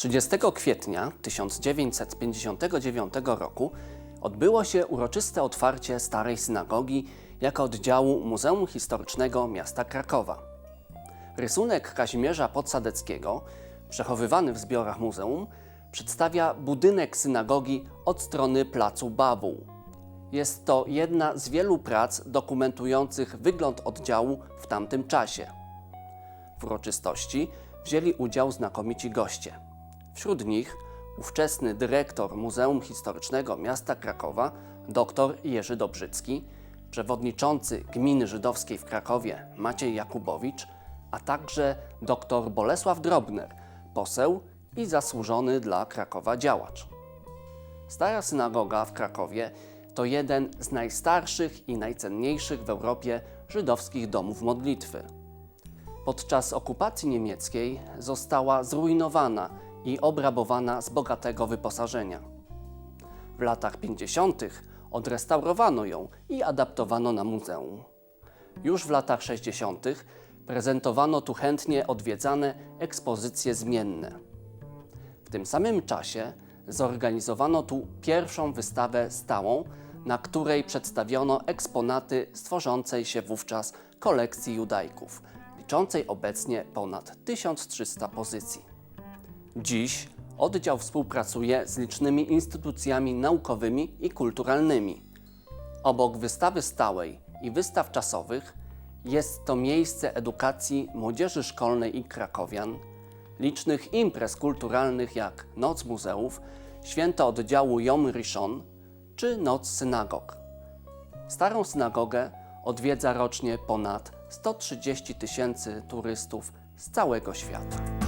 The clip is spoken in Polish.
30 kwietnia 1959 roku odbyło się uroczyste otwarcie Starej Synagogi jako oddziału Muzeum Historycznego Miasta Krakowa. Rysunek Kazimierza Podsadeckiego, przechowywany w zbiorach muzeum, przedstawia budynek synagogi od strony placu Babuł. Jest to jedna z wielu prac dokumentujących wygląd oddziału w tamtym czasie. W uroczystości wzięli udział znakomici goście. Wśród nich ówczesny dyrektor Muzeum Historycznego Miasta Krakowa, dr Jerzy Dobrzycki, przewodniczący Gminy Żydowskiej w Krakowie Maciej Jakubowicz, a także dr Bolesław Drobner, poseł i zasłużony dla Krakowa działacz. Stara synagoga w Krakowie to jeden z najstarszych i najcenniejszych w Europie żydowskich domów modlitwy. Podczas okupacji niemieckiej została zrujnowana i obrabowana z bogatego wyposażenia. W latach 50. odrestaurowano ją i adaptowano na muzeum. Już w latach 60. prezentowano tu chętnie odwiedzane ekspozycje zmienne. W tym samym czasie zorganizowano tu pierwszą wystawę stałą, na której przedstawiono eksponaty z tworzącej się wówczas kolekcji judajków, liczącej obecnie ponad 1300 pozycji. Dziś oddział współpracuje z licznymi instytucjami naukowymi i kulturalnymi. Obok wystawy stałej i wystaw czasowych jest to miejsce edukacji młodzieży szkolnej i krakowian, licznych imprez kulturalnych jak Noc Muzeów, Święto Oddziału Yom Rishon czy Noc Synagog. Starą synagogę odwiedza rocznie ponad 130 tysięcy turystów z całego świata.